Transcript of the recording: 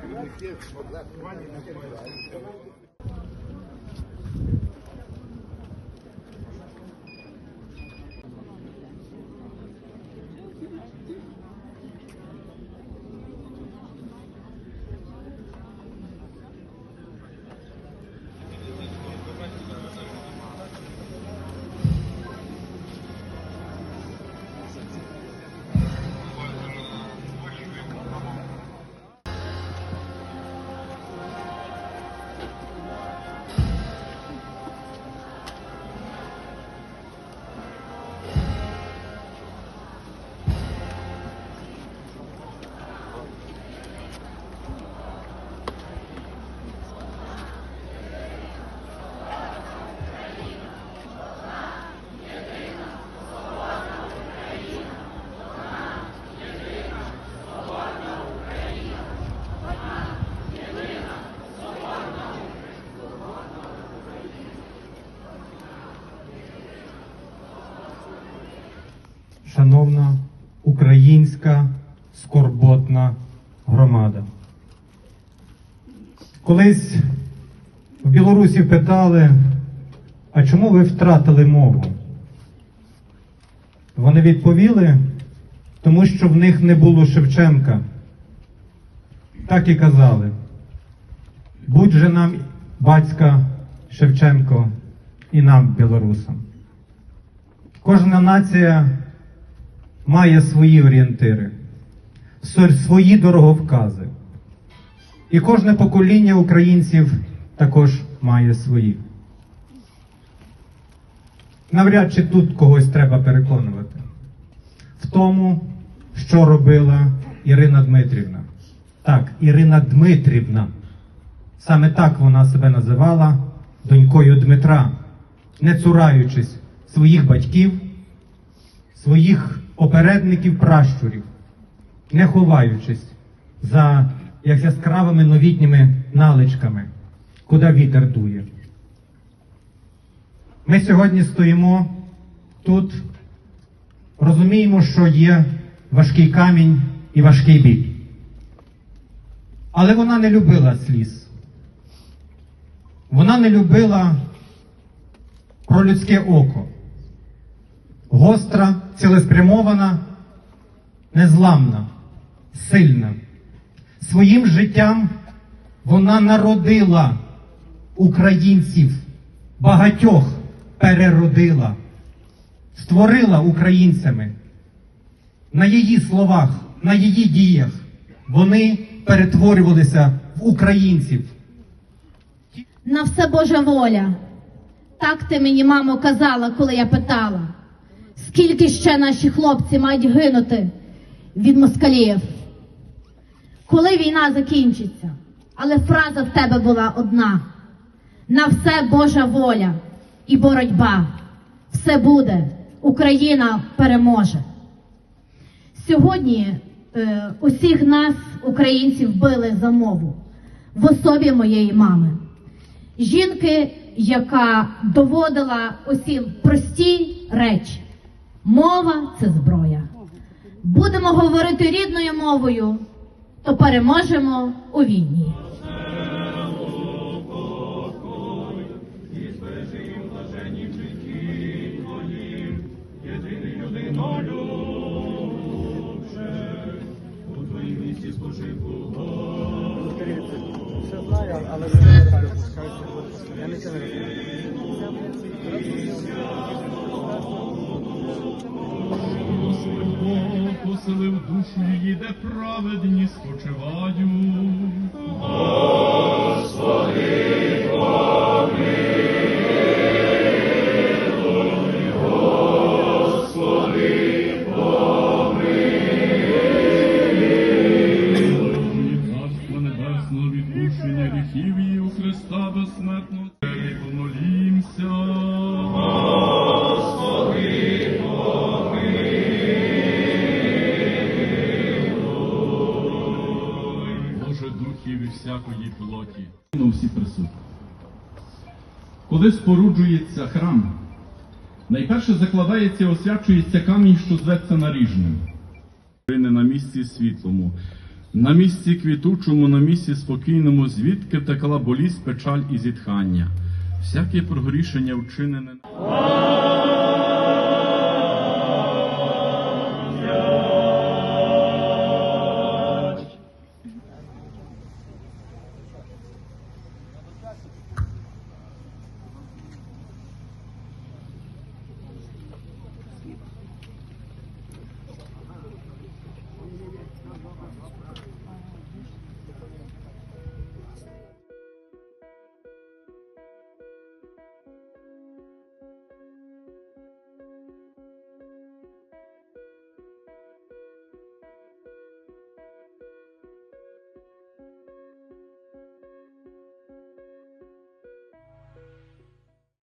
Керівники шановна українська скорботна громада. Колись в Білорусі питали, а чому ви втратили мову? Вони відповіли, тому що в них не було Шевченка. Так і казали. Будь же нам батька Шевченко і нам, білорусам. Кожна нація має свої орієнтири, свої дороговкази. І кожне покоління українців також має свої. Навряд чи тут когось треба переконувати в тому, що робила Ірина Дмитрівна. Так, Ірина Дмитрівна. Саме так вона себе називала донькою Дмитра, не цураючись своїх батьків, своїх попередників пращурів, не ховаючись за як яскравими новітніми наличками, куди вітер дує. Ми сьогодні стоїмо тут, розуміємо, що є важкий камінь і важкий біль. Але вона не любила сліз. Вона не любила про людське око. Гостра, цілеспрямована, незламна, сильна. Своїм життям вона народила українців, багатьох переродила, створила українцями. На її словах, на її діях вони перетворювалися в українців. На все Божа воля. Так ти мені, мамо, казала, коли я питала, скільки ще наші хлопці мають гинути від москалів. Коли війна закінчиться, але фраза в тебе була одна: на все Божа воля і боротьба. Все буде, Україна переможе. Сьогодні е, усіх нас, українців, били за мову в особі моєї мами. Жінки, яка доводила усім прості речі. Мова це зброя. Будемо говорити рідною мовою, то переможемо у війні. Я нічого не розумію. Душу її, де праведні спочивають. Господи, Царство небесного відпущення гріхів її у Христа безсмертного. Помолімся. Всякої плоті. Ну, всі присутні. Коли споруджується храм, найперше закладається і освячується камінь, що зветься наріжним. не на місці світлому, на місці квітучому, на місці спокійному, звідки втекла болість, печаль і зітхання. Всяке прогрішення вчинене.